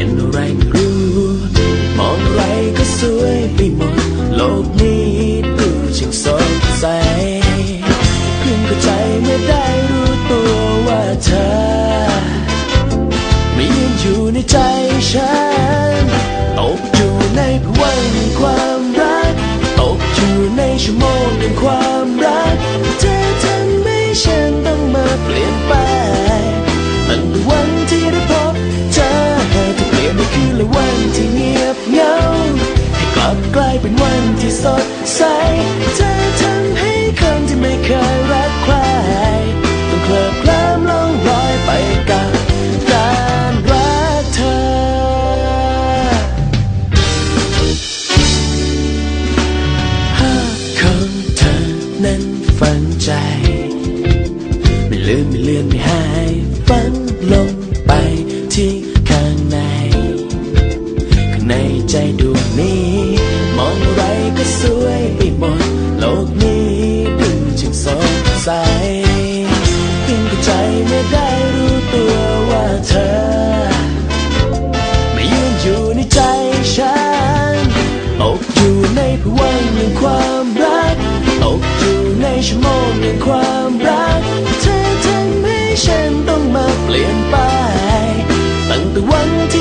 เป็นอะไรไม่รู้ มองอะไรก็สวยไปหมด โลกนี้ดูช่างสดใสเพิ่งเข้าใจเมื่อได้รู้ตัวว่าเธอไม่ยืนอยู่ในใจฉัน ตกอยู่ในภวังค์แห่งความรัก ตกอยู่ในชั่วโมงแห่งความายฝันลงไปที่ข้างใน ข้างในใจดวงนี้ มองอะไรก็สวยไปหมด ตั้งแ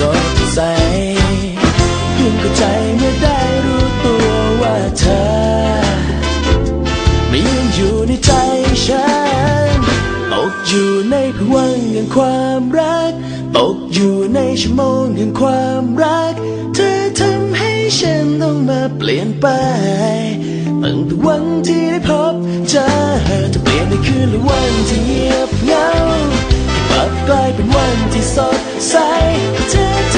สดใสเพิ่งเข้าใจเมื่อได้รู้ตัวว่าเธอ ไม่ยืนอยู่ในใจฉัน ตกอยู่ในภวังแห่งความรัก ตกอยู่ในชั่วโมงแห่งความรัก เธอทำให้ฉันต้องมาเปลี่ยนไปตั้งแต่วันที่ได้พบเจอจะเปลี่ยนในคืนหรือวันที่เงียบเหงา กลับกลายเป็นวันที่สดใสเธอ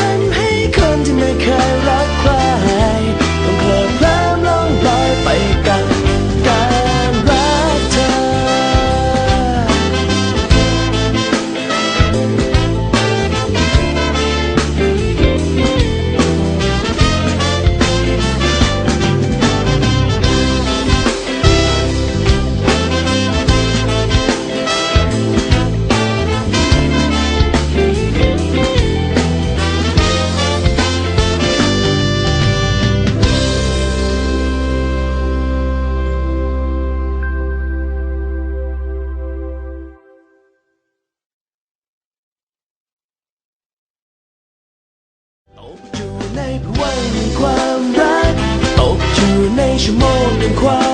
ในพวังแห่งความรัก ตกอยู่ในชั่วโมงแห่งความ